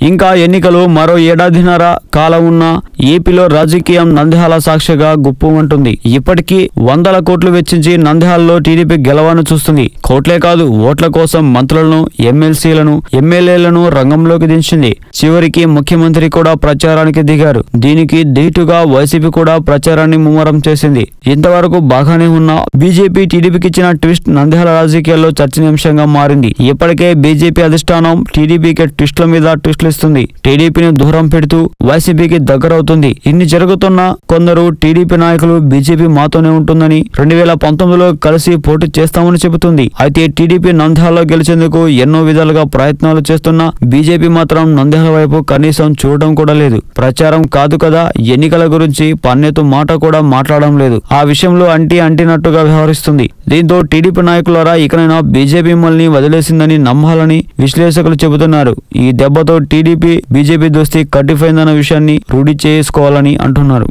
ఇంకా ఎన్నికలు మరో ఏడాదిన్నర కాలం ఉన్న ఏపీలో రాజకీయం నంద్యాల సాక్షిగా గుప్పుమంటుంది ఇప్పటికీ వందల కోట్లు వెచ్చించి నంద్యాలలో టీడీపీ గెలవాను చూస్తుంది. కోట్లే కాదు ఓట్ల కోసం మంత్రులను ఎమ్మెల్సీలను ఎమ్మెల్యేలను రంగంలోకి దించింది. చివరికి ముఖ్యమంత్రి కూడా ప్రచారానికి దిగారు. దీనికి దీటుగా వైసీపీ కూడా ప్రచారాన్ని ముమ్మరం చేసింది. ఇంతవరకు బాగానే ఉన్న బీజేపీ టీడీపీకి ఇచ్చిన ట్విస్ట్ నంద్యాల రాజకీయాల్లో చర్చనీయాంశంగా మారింది. ఇప్పటికే బీజేపీ అధిష్టానం టీడీపీకి ట్విస్టుల మీద ట్విస్ట్ ఇస్తుంది టీడీపీని దూరం పెడుతూ వైసీపీకి దగ్గరవుతుంది. ఇన్ని జరుగుతున్నా కొందరు టీడీపీ నాయకులు బీజేపీ మాతోనే ఉంటుందని రెండు వేల పంతొమ్మిదిలో కలిసి పోటీ చేస్తామని చెబుతుంది. అయితే టీడీపీ నంద్యాలలో గెలిచేందుకు ఎన్నో విధాలుగా ప్రయత్నాలు చేస్తున్నా బీజేపీ మాత్రం నంద్యాల వైపు కనీసం చూడడం కూడా లేదు. ప్రచారం కాదు కదా ఎన్నికల గురించి పన్నెతు మాట కూడా మాట్లాడడం లేదు. ఆ విషయంలో అంటి అంటినట్టుగా వ్యవహరిస్తుంది. దీంతో టీడీపీ నాయకులారా ఇకనైనా బీజేపీ మిమ్మల్ని వదిలేసిందని నమ్మాలని విశ్లేషకులు చెబుతున్నారు. ఈ దెబ్బతో టీడీపీ బీజేపీ దోస్తీ కట్టిపోయిందన్న విషయాన్ని రూఢి చేసుకోవాలని అంటున్నారు.